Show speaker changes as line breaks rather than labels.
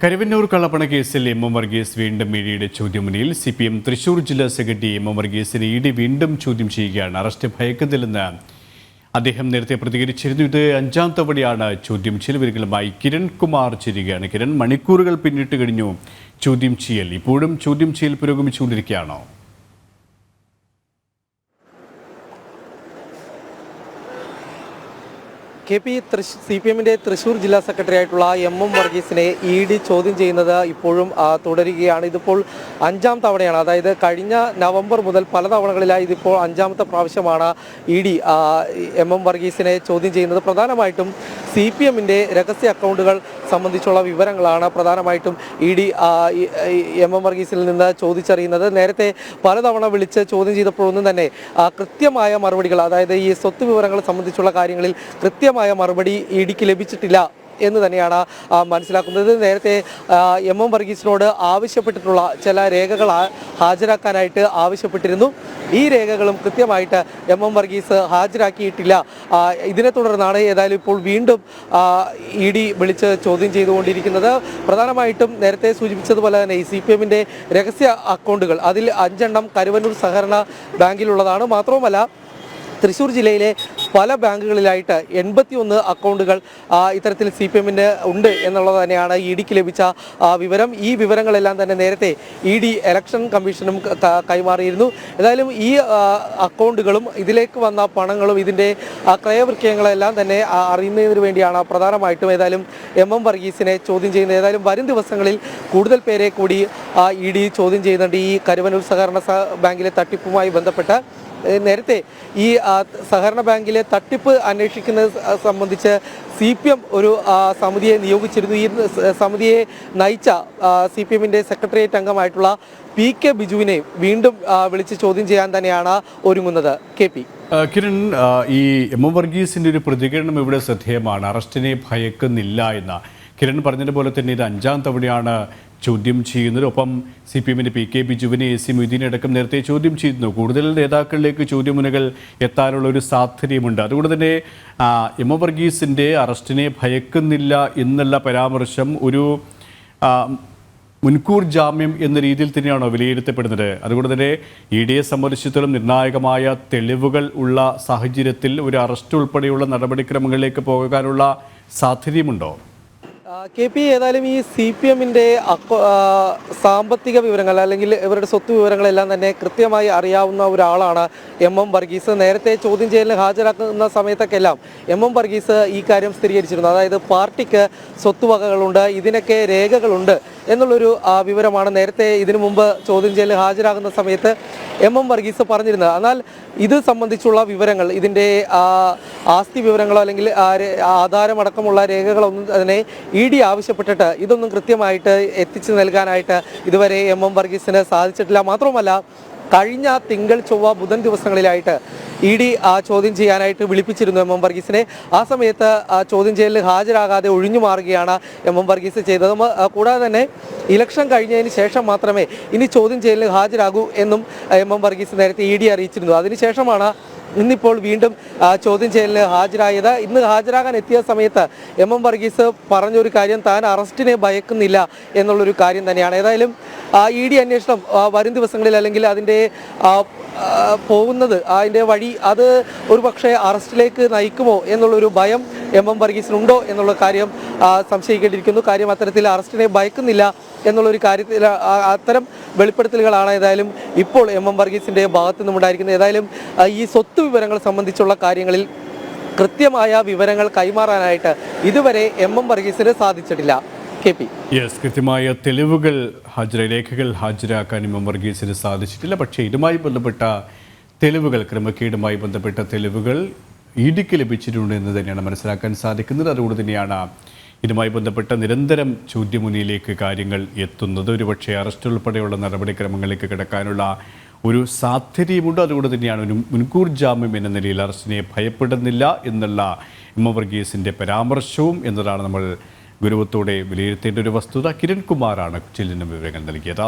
കരുവന്നൂർ കള്ളപ്പണ കേസിൽ M M Varghese വീണ്ടും ഇഡിയുടെ ചോദ്യമുനയിൽ സി പി എം തൃശൂർ ജില്ലാ സെക്രട്ടറി എം എം വർഗീസിനെ ഇഡി വീണ്ടും ചോദ്യം ചെയ്യുകയാണ്. അറസ്റ്റ് ഭയക്കുന്നില്ലെന്ന് അദ്ദേഹം നേരത്തെ പ്രതികരിച്ചിരുന്നു. ഇത് അഞ്ചാം തവണയാണ് ചോദ്യം ചിലവരുകളുമായി കിരൺ കുമാർ ചേരുകയാണ്. കിരൺ മണിക്കൂറുകൾ പിന്നിട്ട് കഴിഞ്ഞു. ചോദ്യം ചെയ്യൽ. ഇപ്പോഴും ചോദ്യം ചെയ്യൽ പുരോഗമിച്ചുകൊണ്ടിരിക്കുകയാണോ?
കെ പി തൃശ് സി പി എമ്മിന്റെ തൃശ്ശൂർ ജില്ലാ സെക്രട്ടറി ആയിട്ടുള്ള എം എം വർഗീസിനെ ഇ ഡി ചോദ്യം ചെയ്യുന്നത് ഇപ്പോഴും തുടരുകയാണ്. ഇതിപ്പോൾ അഞ്ചാം തവണയാണ്. അതായത് കഴിഞ്ഞ നവംബർ മുതൽ പല തവണകളിലായി ഇതിപ്പോൾ അഞ്ചാമത്തെ പ്രാവശ്യമാണ് ഇ ഡി എം എം വർഗീസിനെ ചോദ്യം ചെയ്യുന്നത്. പ്രധാനമായിട്ടും സി പി എമ്മിന്റെ രഹസ്യ അക്കൗണ്ടുകൾ സംബന്ധിച്ചുള്ള വിവരങ്ങളാണ് പ്രധാനമായിട്ടും ഇ ഡി എം എം വർഗീസിൽ നിന്ന് ചോദിച്ചറിയുന്നത്. നേരത്തെ പലതവണ വിളിച്ച് ചോദ്യം ചെയ്തപ്പോഴൊന്നും തന്നെ കൃത്യമായ മറുപടികൾ അതായത് ഈ സ്വത്ത് വിവരങ്ങൾ സംബന്ധിച്ചുള്ള കാര്യങ്ങളിൽ കൃത്യമായ മറുപടി ഇ ഡിക്ക് ലഭിച്ചിട്ടില്ല എന്ന് തന്നെയാണ് മനസ്സിലാക്കുന്നത്. നേരത്തെ എം എം വർഗീസിനോട് ആവശ്യപ്പെട്ടിട്ടുള്ള ചില രേഖകൾ ഹാജരാക്കാനായിട്ട് ആവശ്യപ്പെട്ടിരുന്നു. ഈ രേഖകളും കൃത്യമായിട്ട് എം എം വർഗീസ് ഹാജരാക്കിയിട്ടില്ല. ഇതിനെ തുടർന്നാണ് ഏതായാലും ഇപ്പോൾ വീണ്ടും ഇ ഡി വിളിച്ച് ചോദ്യം ചെയ്തുകൊണ്ടിരിക്കുന്നത്. പ്രധാനമായിട്ടും നേരത്തെ സൂചിപ്പിച്ചതുപോലെ തന്നെ ഈ സി പി എമ്മിന്റെ രഹസ്യ അക്കൗണ്ടുകൾ അതിൽ അഞ്ചെണ്ണം കരുവന്നൂർ സഹകരണ ബാങ്കിലുള്ളതാണ്. മാത്രവുമല്ല തൃശ്ശൂർ ജില്ലയിലെ പല ബാങ്കുകളിലായിട്ട് എൺപത്തി ഒന്ന് അക്കൗണ്ടുകൾ ഇത്തരത്തിൽ സി പി എമ്മിന് ഉണ്ട് എന്നുള്ളത് തന്നെയാണ് ഇ ഡിക്ക് ലഭിച്ച വിവരം. ഈ വിവരങ്ങളെല്ലാം തന്നെ നേരത്തെ ഇ ഡി ഇലക്ഷൻ കമ്മീഷനും കൈമാറിയിരുന്നു. ഏതായാലും ഈ അക്കൗണ്ടുകളും ഇതിലേക്ക് വന്ന പണങ്ങളും ഇതിന്റെ ക്രയവൃക്യങ്ങളെല്ലാം തന്നെ അറിയുന്നതിന് വേണ്ടിയാണ് പ്രധാനമായിട്ടും ഏതായാലും എം എം വർഗീസിനെ ചോദ്യം ചെയ്യുന്നത്. ഏതായാലും വരും ദിവസങ്ങളിൽ കൂടുതൽ പേരെ കൂടി ഇ ഡി ചോദ്യം ചെയ്യുന്നുണ്ട്. ഈ കരുവനൂർ സഹകരണ ബാങ്കിലെ തട്ടിപ്പുമായി ബന്ധപ്പെട്ട് നേരത്തെ ഈ സഹകരണ ബാങ്കിലെ തട്ടിപ്പ് അന്വേഷിക്കുന്നത് സംബന്ധിച്ച് സി പി എം ഒരു സമിതിയെ നിയോഗിച്ചിരുന്നു. ഈ സമിതിയെ നയിച്ച സി പി എമ്മിന്റെ സെക്രട്ടേറിയറ്റ് അംഗമായിട്ടുള്ള പി കെ ബിജുവിനെ വീണ്ടും വിളിച്ച് ചോദ്യം ചെയ്യാൻ തന്നെയാണ് ഒരുങ്ങുന്നത്. K P.
കിരൺ ഈ എം എം വർഗീസിന്റെ ഒരു പ്രതികരണം ഇവിടെ ശ്രദ്ധേയമാണ്. അറസ്റ്റിനെ ഭയക്കുന്നില്ല എന്ന. കിരൺ പറഞ്ഞതുപോലെ തന്നെ ഇത് അഞ്ചാം തവണയാണ് ചോദ്യം ചെയ്യുന്നത്. ഒപ്പം സി പി എമ്മിന്റെ പി കെ ബിജുവിനെ എ സി മൊയ്തീനെ അടക്കം നേരത്തെ ചോദ്യം ചെയ്യുന്നു. കൂടുതൽ നേതാക്കളിലേക്ക് ചോദ്യമുനകൾ എത്താനുള്ള ഒരു സാധ്യതയുമുണ്ട്. അതുകൊണ്ട് തന്നെ എം എം അറസ്റ്റിനെ ഭയക്കുന്നില്ല എന്നുള്ള പരാമർശം ഒരു മുൻകൂർ ജാമ്യം എന്ന രീതിയിൽ തന്നെയാണോ വിലയിരുത്തപ്പെടുന്നത്? അതുകൊണ്ട് തന്നെ ഇ ഡിയെ സംബന്ധിച്ചിടത്തോളം നിർണായകമായ തെളിവുകൾ ഉള്ള സാഹചര്യത്തിൽ ഒരു അറസ്റ്റ് ഉൾപ്പെടെയുള്ള നടപടിക്രമങ്ങളിലേക്ക് പോകാനുള്ള സാധ്യതയുമുണ്ടോ?
കെ പി ഏതായാലും ഈ സി പി എമ്മിന്റെ സാമ്പത്തിക വിവരങ്ങൾ അല്ലെങ്കിൽ ഇവരുടെ സ്വത്ത് വിവരങ്ങളെല്ലാം തന്നെ കൃത്യമായി അറിയാവുന്ന ഒരാളാണ് എം എം വർഗീസ്. നേരത്തെ ചോദ്യം ചെയ്യലിന് ഹാജരാക്കുന്ന സമയത്തൊക്കെല്ലാം എം എം വർഗീസ് ഈ കാര്യം സ്ഥിരീകരിച്ചിരുന്നു. അതായത് പാർട്ടിക്ക് സ്വത്തുവകകളുണ്ട് ഇതിനൊക്കെ രേഖകളുണ്ട്. എന്നുള്ളൊരു വിവരമാണ് നേരത്തെ ഇതിനു മുമ്പ് ചോദ്യം ചെയ്യൽ ഹാജരാകുന്ന സമയത്ത് എം എം വർഗീസ് പറഞ്ഞിരുന്നത്. എന്നാൽ ഇത് സംബന്ധിച്ചുള്ള വിവരങ്ങൾ ഇതിന്റെ ആസ്തി വിവരങ്ങളോ അല്ലെങ്കിൽ ആധാരമടക്കമുള്ള രേഖകളൊന്നും തന്നെ ഇ ഡി ആവശ്യപ്പെട്ടിട്ട് ഇതൊന്നും കൃത്യമായിട്ട് എത്തിച്ചു നൽകാനായിട്ട് ഇതുവരെ എം എം വർഗീസിന് സാധിച്ചിട്ടില്ല. മാത്രമല്ല കഴിഞ്ഞ തിങ്കൾ ചൊവ്വ ബുധൻ ദിവസങ്ങളിലായിട്ട് ഇ ഡി ആ ചോദ്യം ചെയ്യാനായിട്ട് വിളിപ്പിച്ചിരുന്നു എം എം വർഗീസിനെ. ആ സമയത്ത് ആ ചോദ്യം ചെയ്യലിൽ ഹാജരാകാതെ ഒഴിഞ്ഞു മാറുകയാണ് എം എം വർഗീസ് ചെയ്തത്. കൂടാതെ തന്നെ ഇലക്ഷൻ കഴിഞ്ഞതിന് ശേഷം മാത്രമേ ഇനി ചോദ്യം ചെയ്യലിന് ഹാജരാകൂ എന്നും എം. എം. വർഗീസ് നേരത്തെ ഇ ഡി അറിയിച്ചിരുന്നു. അതിനുശേഷമാണ് ഇന്നിപ്പോൾ വീണ്ടും ചോദ്യം ചെയ്യലിന് ഹാജരായത്. ഇന്ന് ഹാജരാകാൻ എത്തിയ സമയത്ത് എം. എം. വർഗീസ് പറഞ്ഞൊരു കാര്യം താൻ അറസ്റ്റിനെ ഭയക്കുന്നില്ല എന്നുള്ളൊരു കാര്യം തന്നെയാണ്. ഏതായാലും ഇ ഡി അന്വേഷണം വരും ദിവസങ്ങളിൽ അല്ലെങ്കിൽ അതിന്റെ പോകുന്നത് അതിന്റെ വഴി അത് ഒരു പക്ഷേ അറസ്റ്റിലേക്ക് നയിക്കുമോ എന്നുള്ളൊരു ഭയം എം. എം. വർഗീസിനുണ്ടോ എന്നുള്ള കാര്യം സംശയിക്കേണ്ടിയിരിക്കുന്നു. കാര്യം അത്തരത്തിൽ അറസ്റ്റിനെ ഭയക്കുന്നില്ല എന്നുള്ളൊരു കാര്യത്തിൽ അത്തരം വെളിപ്പെടുത്തലുകളാണ് ഏതായാലും ഇപ്പോൾ എം എം വർഗീസിന്റെ ഭാഗത്തു നിന്നുണ്ടായിരിക്കുന്നത് ഏതായാലും ഈ സ്വത്ത് വിവരങ്ങൾ സംബന്ധിച്ചുള്ള കാര്യങ്ങളിൽ കൃത്യമായ വിവരങ്ങൾ കൈമാറാനായിട്ട് ഇതുവരെ എം എം വർഗീസിന് സാധിച്ചിട്ടില്ല. K P.
യെസ് കൃത്യമായ തെളിവുകൾ ഹാജര രേഖകൾ ഹാജരാക്കാൻ എം എം വർഗീസിന് സാധിച്ചിട്ടില്ല. പക്ഷേ ഇതുമായി ബന്ധപ്പെട്ട തെളിവുകൾ ക്രമക്കേടുമായി ബന്ധപ്പെട്ട തെളിവുകൾ ഇ ഡിക്ക് ലഭിച്ചിട്ടുണ്ട് എന്ന് തന്നെയാണ് മനസ്സിലാക്കാൻ സാധിക്കുന്നത്. അതുകൊണ്ട് തന്നെയാണ് ഇതുമായി ബന്ധപ്പെട്ട് നിരന്തരം ചോദ്യമുനിയിലേക്ക് കാര്യങ്ങൾ എത്തുന്നത് ഒരുപക്ഷെ അറസ്റ്റ് ഉൾപ്പെടെയുള്ള നടപടിക്രമങ്ങളിലേക്ക് കിടക്കാനുള്ള ഒരു സാധ്യതയുമുണ്ട്. അതുകൊണ്ട് തന്നെയാണ് ഒരു മുൻകൂർ ജാമ്യം എന്ന നിലയിൽ അറസ്റ്റിനെ ഭയപ്പെടുന്നില്ല എന്നുള്ള എം പരാമർശവും എന്നതാണ് നമ്മൾ ഗൗരവത്തോടെ വിലയിരുത്തേണ്ട ഒരു വസ്തുത. കിരൺ കുമാറാണ് കൊച്ചിയിൽ നിന്നും വിവരങ്ങൾ നൽകിയത്.